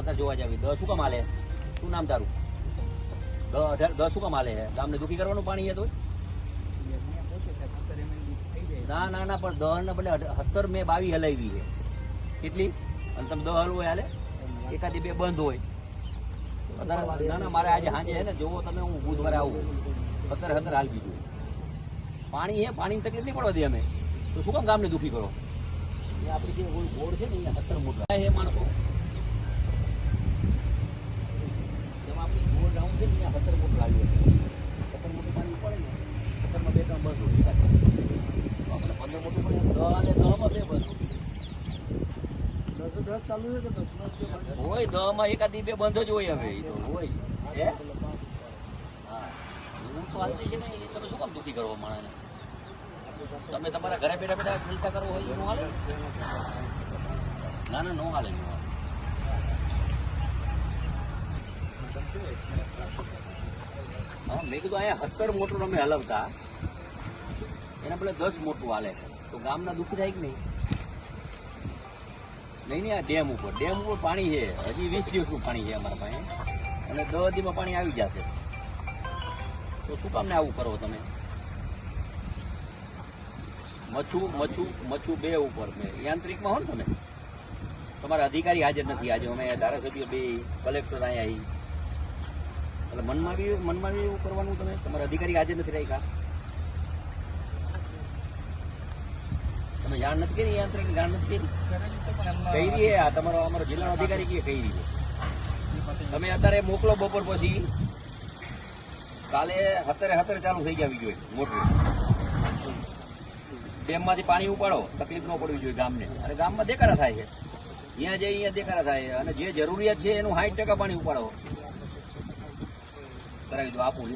અત્યારે જોવા જાવી. દસ શું કામ હાલે? શું નામ તારું? અઢાર દસ શું કામ હાલે? છે ગામને દુઃખી કરવાનું પાણી તો? ના ના ના, પણ દહ ને બદલે સત્તર મેં બાવી હલાવી છે. કેટલી? અને તમે દહ હલવો હાલે? એકાદી બે બંધ હોય. અત્યારે ના ના, મારે આજે સાંજે છે ને, જોવો તમે, હું બુધવારે આવું. સત્તર સત્તર હાલ બીજું. પાણી હે, પાણીની તકલીફ નહીં પડવા દે અમે. તો શું કામ ગામને દુઃખી કરો? આપણી જે બોર છે ને, અહીંયા સત્તર મોટા છે માણસો જેમાં આપણી બોર્ડ રાઉન્ડ છે ને અહીંયા સત્તર મોટું લાવ્યું છે સત્તર મોટું પાણી પડે ને સત્તરમાં બે ત્રણ બસ હોય એકાદ. તો આપણે પંદર પડે દસ અને દસમાં બે છે બંધ હોય દસમાં એકાદી બે બંધ જ હોય હવે એ તો હોય. હે? તો હાલતી છે ને એ તમે શું કામ દુઃખી કરો માણસને? તમે તમારા ઘરે બેઠા બેઠા જલસા કરો હોય એનું હાલે? ના ના નો હાલે નો હાલે. હા મેં કીધું અહીંયા સત્તર મોટું અમે હલવતા. એના બદલે દસ મોટું હાલે તો ગામના દુઃખ થાય કે નહીં? નહીં નહીં, આ ડેમ ઉપર. ડેમ ઉપર પાણી છે. હજી વીસ દિવસનું પાણી છે અમારા પાસે. અને દસ દીમાં પાણી આવી જશે. તો શું કામ ને આવું કરો તમે? મચ્છુ મચ્છુ મચ્છુ બે ઉપર. મેં યાંત્રિકમાં હો ને તમે? તમારા અધિકારી હાજર નથી. આજે અમે ધારાસભ્ય બે, કલેક્ટર અહીંયા આવી. એટલે મનમાં બી મનમાં બી એવું કરવાનું તમે? તમારા અધિકારી હાજર નથી રાખ્યા? જાણ નથી કરી, યાંત્રિક જાણ નથી કરી. કઈ રહી આ તમારો અમારો જિલ્લાનો અધિકારી કે કઈ રીતે? તમે અત્યારે મોકલો બપોર પછી. કાલે હતરે હતરે ચાલુ થઈ જવી જોઈએ મોટર ડેમમાંથી પાણી ઉપાડો, તકલીફ ન પડવી જોઈએ ગામને. અને ગામમાં દેખાડા થાય છે. અહીંયા જે અહીંયા દેખાડા થાય અને જે જરૂરિયાત છે એનું સાઠ ટકા પાણી ઉપાડો. કરાવી દો આપું.